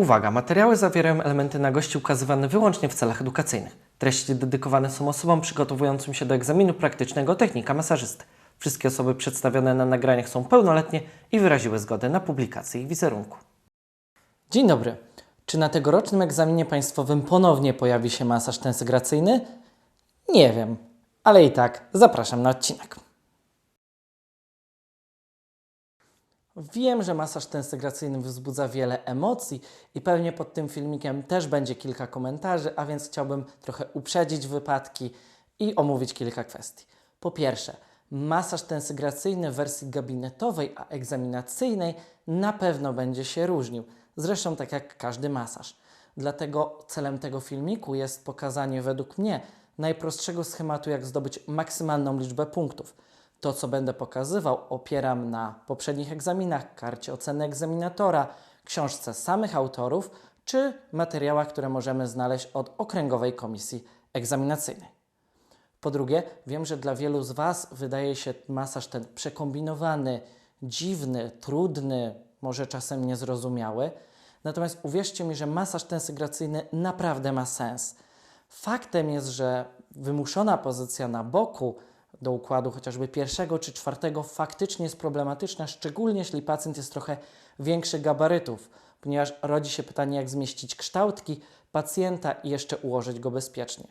Uwaga, materiały zawierają elementy nagości ukazywane wyłącznie w celach edukacyjnych. Treści dedykowane są osobom przygotowującym się do egzaminu praktycznego technika masażysty. Wszystkie osoby przedstawione na nagraniach są pełnoletnie i wyraziły zgodę na publikację ich wizerunku. Dzień dobry. Czy na tegorocznym egzaminie państwowym ponownie pojawi się masaż tensygracyjny? Nie wiem, ale i tak zapraszam na odcinek. Wiem, że masaż tensygracyjny wzbudza wiele emocji i pewnie pod tym filmikiem też będzie kilka komentarzy, a więc chciałbym trochę uprzedzić wypadki i omówić kilka kwestii. Po pierwsze, masaż tensygracyjny w wersji gabinetowej, a egzaminacyjnej na pewno będzie się różnił. Zresztą tak jak każdy masaż. Dlatego celem tego filmiku jest pokazanie według mnie najprostszego schematu, jak zdobyć maksymalną liczbę punktów. To, co będę pokazywał, opieram na poprzednich egzaminach, karcie oceny egzaminatora, książce samych autorów czy materiałach, które możemy znaleźć od Okręgowej Komisji Egzaminacyjnej. Po drugie, wiem, że dla wielu z Was wydaje się masaż ten przekombinowany, dziwny, trudny, może czasem niezrozumiały. Natomiast uwierzcie mi, że masaż tensygracyjny naprawdę ma sens. Faktem jest, że wymuszona pozycja na boku do układu chociażby pierwszego czy czwartego faktycznie jest problematyczna, szczególnie jeśli pacjent jest trochę większych gabarytów, ponieważ rodzi się pytanie, jak zmieścić kształtki pacjenta i jeszcze ułożyć go bezpiecznie.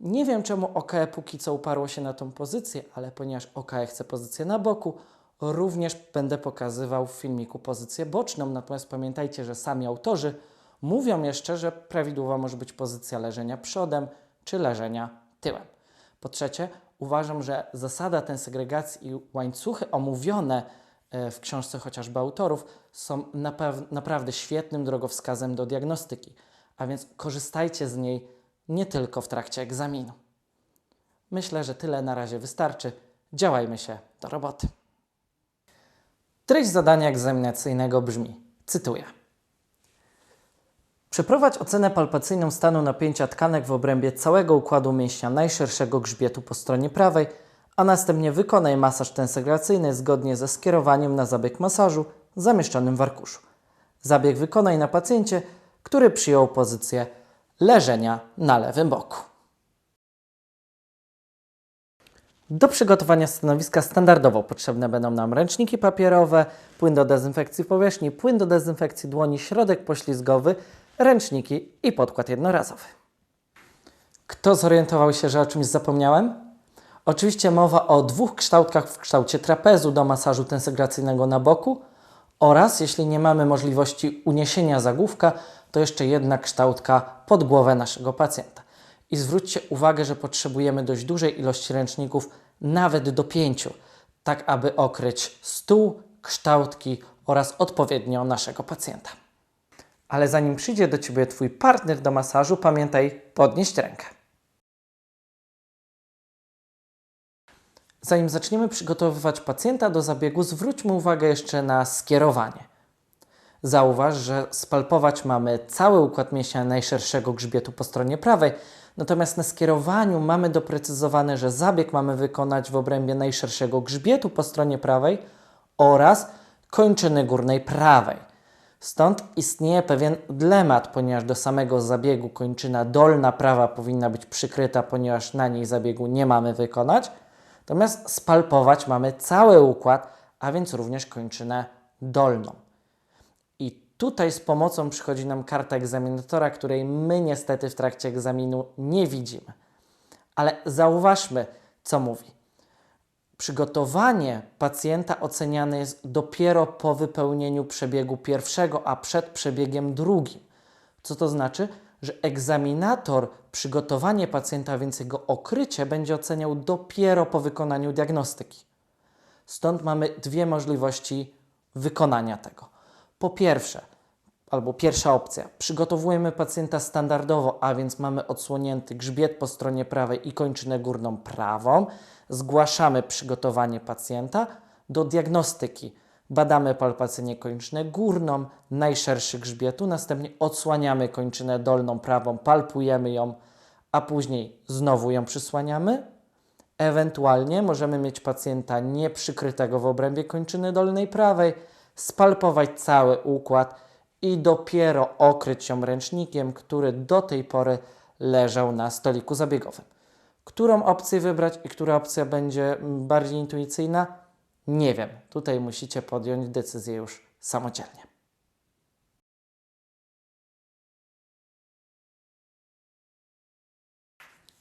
Nie wiem, czemu OKE póki co uparło się na tą pozycję, ale ponieważ OKE chce pozycję na boku, również będę pokazywał w filmiku pozycję boczną. Natomiast pamiętajcie, że sami autorzy mówią jeszcze, że prawidłowa może być pozycja leżenia przodem czy leżenia tyłem. Po trzecie, uważam, że zasada ten segregacji i łańcuchy omówione e, w książce chociażby autorów są naprawdę świetnym drogowskazem do diagnostyki, a więc korzystajcie z niej nie tylko w trakcie egzaminu. Myślę, że tyle na razie wystarczy. Działajmy się do roboty. Treść zadania egzaminacyjnego brzmi, cytuję. Przeprowadź ocenę palpacyjną stanu napięcia tkanek w obrębie całego układu mięśnia najszerszego grzbietu po stronie prawej, a następnie wykonaj masaż tensygracyjny zgodnie ze skierowaniem na zabieg masażu zamieszczonym w arkuszu. Zabieg wykonaj na pacjencie, który przyjął pozycję leżenia na lewym boku. Do przygotowania stanowiska standardowo potrzebne będą nam ręczniki papierowe, płyn do dezynfekcji powierzchni, płyn do dezynfekcji dłoni, środek poślizgowy, ręczniki i podkład jednorazowy. Kto zorientował się, że o czymś zapomniałem? Oczywiście mowa o dwóch kształtkach w kształcie trapezu do masażu tensygracyjnego na boku oraz, jeśli nie mamy możliwości uniesienia zagłówka, to jeszcze jedna kształtka pod głowę naszego pacjenta. I zwróćcie uwagę, że potrzebujemy dość dużej ilości ręczników, nawet do pięciu, tak aby okryć stół, kształtki oraz odpowiednio naszego pacjenta. Ale zanim przyjdzie do Ciebie Twój partner do masażu, pamiętaj podnieść rękę. Zanim zaczniemy przygotowywać pacjenta do zabiegu, zwróćmy uwagę jeszcze na skierowanie. Zauważ, że spalpować mamy cały układ mięśnia najszerszego grzbietu po stronie prawej, natomiast na skierowaniu mamy doprecyzowane, że zabieg mamy wykonać w obrębie najszerszego grzbietu po stronie prawej oraz kończyny górnej prawej. Stąd istnieje pewien dylemat, ponieważ do samego zabiegu kończyna dolna prawa powinna być przykryta, ponieważ na niej zabiegu nie mamy wykonać. Natomiast spalpować mamy cały układ, a więc również kończynę dolną. I tutaj z pomocą przychodzi nam karta egzaminatora, której my niestety w trakcie egzaminu nie widzimy. Ale zauważmy, co mówi. Przygotowanie pacjenta oceniane jest dopiero po wypełnieniu przebiegu pierwszego, a przed przebiegiem drugim. Co to znaczy? Że egzaminator przygotowanie pacjenta, więc jego okrycie będzie oceniał dopiero po wykonaniu diagnostyki. Stąd mamy dwie możliwości wykonania tego. Po pierwsze, albo pierwsza opcja, przygotowujemy pacjenta standardowo, a więc mamy odsłonięty grzbiet po stronie prawej i kończynę górną prawą. Zgłaszamy przygotowanie pacjenta do diagnostyki. Badamy palpacyjnie kończynę górną, najszerszy grzbietu, następnie odsłaniamy kończynę dolną prawą, palpujemy ją, a później znowu ją przysłaniamy. Ewentualnie możemy mieć pacjenta nieprzykrytego w obrębie kończyny dolnej prawej, spalpować cały układ i dopiero okryć ją ręcznikiem, który do tej pory leżał na stoliku zabiegowym. Którą opcję wybrać i która opcja będzie bardziej intuicyjna? Nie wiem. Tutaj musicie podjąć decyzję już samodzielnie.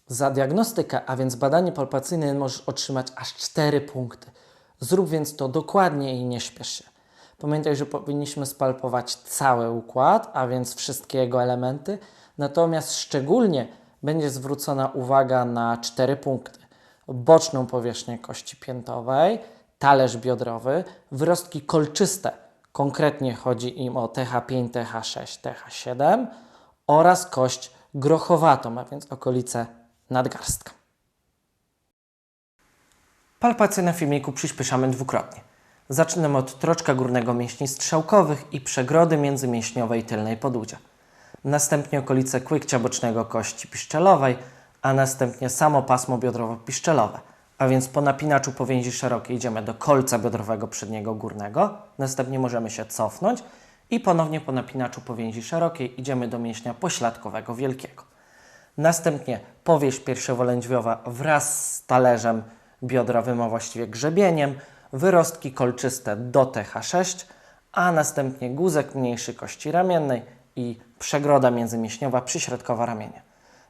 Za diagnostykę, a więc badanie palpacyjne, możesz otrzymać aż 4 punkty. Zrób więc to dokładnie i nie śpiesz się. Pamiętaj, że powinniśmy spalpować cały układ, a więc wszystkie jego elementy, natomiast szczególnie będzie zwrócona uwaga na 4 punkty. Boczną powierzchnię kości piętowej, talerz biodrowy, wyrostki kolczyste, konkretnie chodzi im o TH5, TH6, TH7 oraz kość grochowatą, a więc okolice nadgarstka. Palpację na filmiku przyspieszamy dwukrotnie. Zaczynamy od troczka górnego mięśni strzałkowych i przegrody międzymięśniowej tylnej podłudzia. Następnie okolice kłykcia bocznego kości piszczelowej, a następnie samo pasmo biodrowo-piszczelowe. A więc po napinaczu powięzi szerokiej idziemy do kolca biodrowego przedniego górnego, następnie możemy się cofnąć i ponownie po napinaczu powięzi szerokiej idziemy do mięśnia pośladkowego wielkiego. Następnie powieść piersiowo-lędźwiowa wraz z talerzem biodrowym, a właściwie grzebieniem, wyrostki kolczyste do TH6, a następnie guzek mniejszy kości ramiennej i przegroda międzymięśniowa przyśrodkowa ramienia.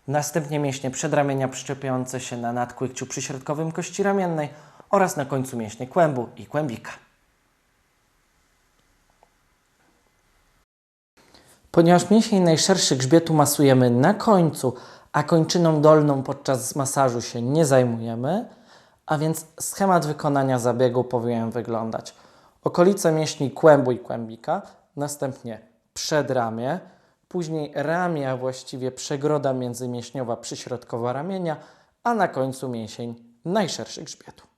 Następnie mięśnie przedramienia przyczepiające się na nadkłykciu przyśrodkowym kości ramiennej oraz na końcu mięśnie kłębu i kłębika. Ponieważ mięsień najszerszy grzbietu masujemy na końcu, a kończyną dolną podczas masażu się nie zajmujemy, a więc schemat wykonania zabiegu powinien wyglądać. Okolice mięśni kłębu i kłębika, następnie przedramię, później ramię, a właściwie przegroda międzymięśniowa przyśrodkowa ramienia, a na końcu mięsień najszerszy grzbietu.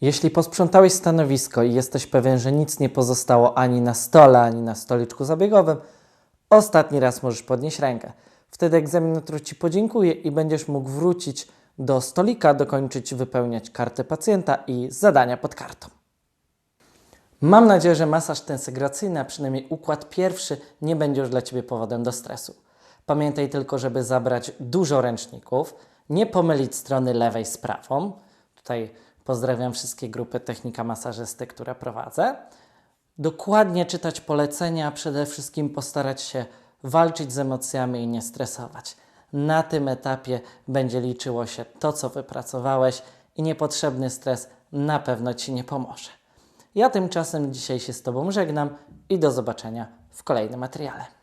Jeśli posprzątałeś stanowisko i jesteś pewien, że nic nie pozostało ani na stole, ani na stoliczku zabiegowym, ostatni raz możesz podnieść rękę. Wtedy egzaminator Ci podziękuje i będziesz mógł wrócić do stolika, dokończyć wypełniać kartę pacjenta i zadania pod kartą. Mam nadzieję, że masaż tensegracyjny, a przynajmniej układ pierwszy, nie będzie już dla Ciebie powodem do stresu. Pamiętaj tylko, żeby zabrać dużo ręczników, nie pomylić strony lewej z prawą. Tutaj pozdrawiam wszystkie grupy technika masażysty, które prowadzę. Dokładnie czytać polecenia, a przede wszystkim postarać się walczyć z emocjami i nie stresować. Na tym etapie będzie liczyło się to, co wypracowałeś i niepotrzebny stres na pewno Ci nie pomoże. Ja tymczasem dzisiaj się z Tobą żegnam i do zobaczenia w kolejnym materiale.